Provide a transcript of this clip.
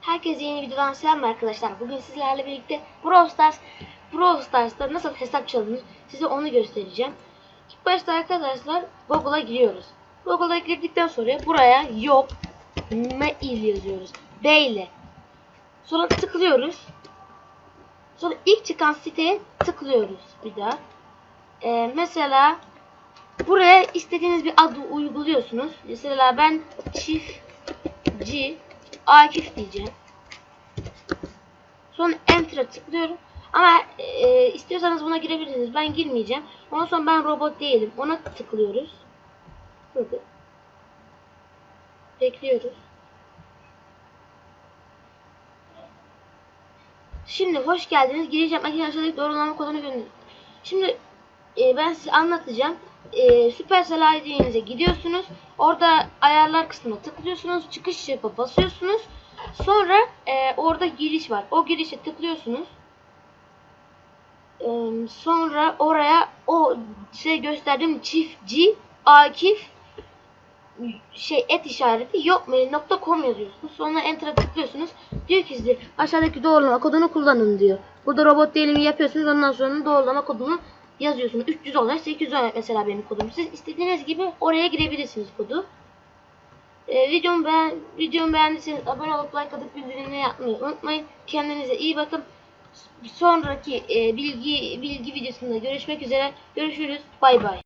Herkese yeni videodan selam arkadaşlar. Bugün sizlerle birlikte Brawl Stars, Brawl Stars'ta nasıl hesap çalınır size onu göstereceğim. İlk başta arkadaşlar Google'a giriyoruz. Google'a girdikten sonra buraya yok mail yazıyoruz. B ile. Sonra tıklıyoruz. Sonra ilk çıkan siteye tıklıyoruz bir daha. Ee, mesela buraya istediğiniz bir adı uyguluyorsunuz. Mesela ben çiftçi Akif diyeceğim. Sonra Enter'a tıklıyorum. Ama e, istiyorsanız buna girebilirsiniz. Ben girmeyeceğim. Ondan sonra ben robot değilim. Ona tıklıyoruz. Burada. Bekliyoruz. Şimdi hoş geldiniz. Giriş yapmak aşağıdaki doğrulama kodunu gönderin. Şimdi e, ben size anlatacağım. E, Supercell ID'nize gidiyorsunuz. Orada ayarlar kısmına tıklıyorsunuz. Çıkış yapıp basıyorsunuz. Sonra e, orada giriş var. O girişe tıklıyorsunuz. E, sonra oraya o şey gösterdiğim çiftçi Akif şey et işareti yokmail.com yazıyorsunuz. Sonra enter'a tıklıyorsunuz. Diyor ki size aşağıdaki doğrulama kodunu kullanın diyor. Burada robot değilimi yapıyorsunuz. Ondan sonra doğrulama kodunu yazıyorsunuz. 300 olacak 800 olacak mesela benim kodum. Siz istediğiniz gibi oraya girebilirsiniz kodu. Ee, videomu, beğen, videomu beğendiyseniz abone olup like atıp bildirimleri yapmayı unutmayın. Kendinize iyi bakın. Sonraki e, bilgi bilgi videosunda görüşmek üzere. Görüşürüz. Bay bay.